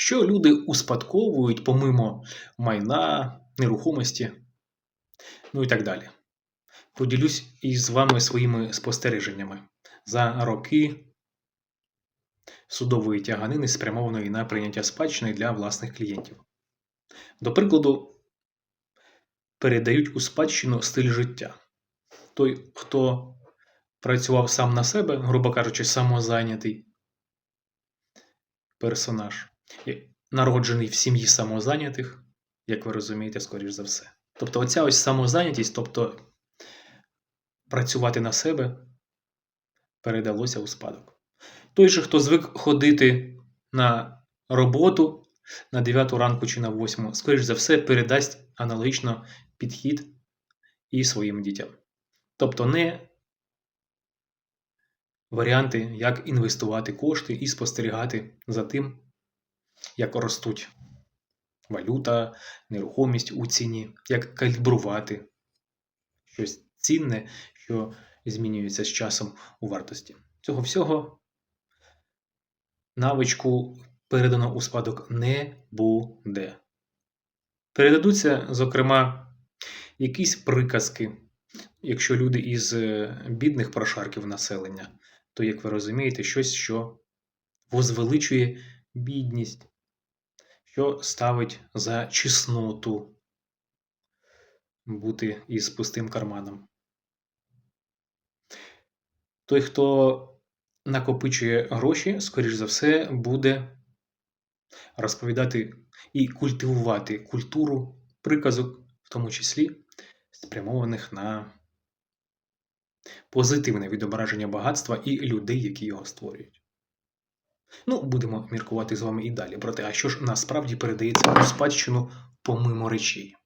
що люди успадковують помимо майна, нерухомості, ну і так далі. Поділюсь із вами своїми спостереженнями за роки судової тяганини, спрямованої на прийняття спадщини для власних клієнтів. До прикладу, передають у спадщину стиль життя. Той, хто працював сам на себе, грубо кажучи, самозайнятий персонаж, народжений в сім'ї самозайнятих, як ви розумієте, скоріш за все. Тобто, оця ось самозайнятість, тобто працювати на себе, передалося у спадок. Той же, хто звик ходити на роботу на 9 ранку чи на 8, скоріш за все, передасть аналогічно підхід і своїм дітям. Тобто не варіанти, як інвестувати кошти і спостерігати за тим, як ростуть валюта, нерухомість у ціні, як калібрувати щось цінне, що змінюється з часом у вартості. Цього всього навичку передано у спадок не буде. Передадуться, зокрема, якісь приказки, якщо люди із е, бідних прошарків населення, то, як ви розумієте, щось, що возвеличує бідність, що ставить за чесноту бути із пустим карманом. Той, хто накопичує гроші, скоріш за все, буде розповідати і культивувати культуру приказок, в тому числі спрямованих на позитивне відображення багатства і людей, які його створюють. Ну, будемо міркувати з вами і далі про те, а що ж насправді передається у спадщину помимо речей.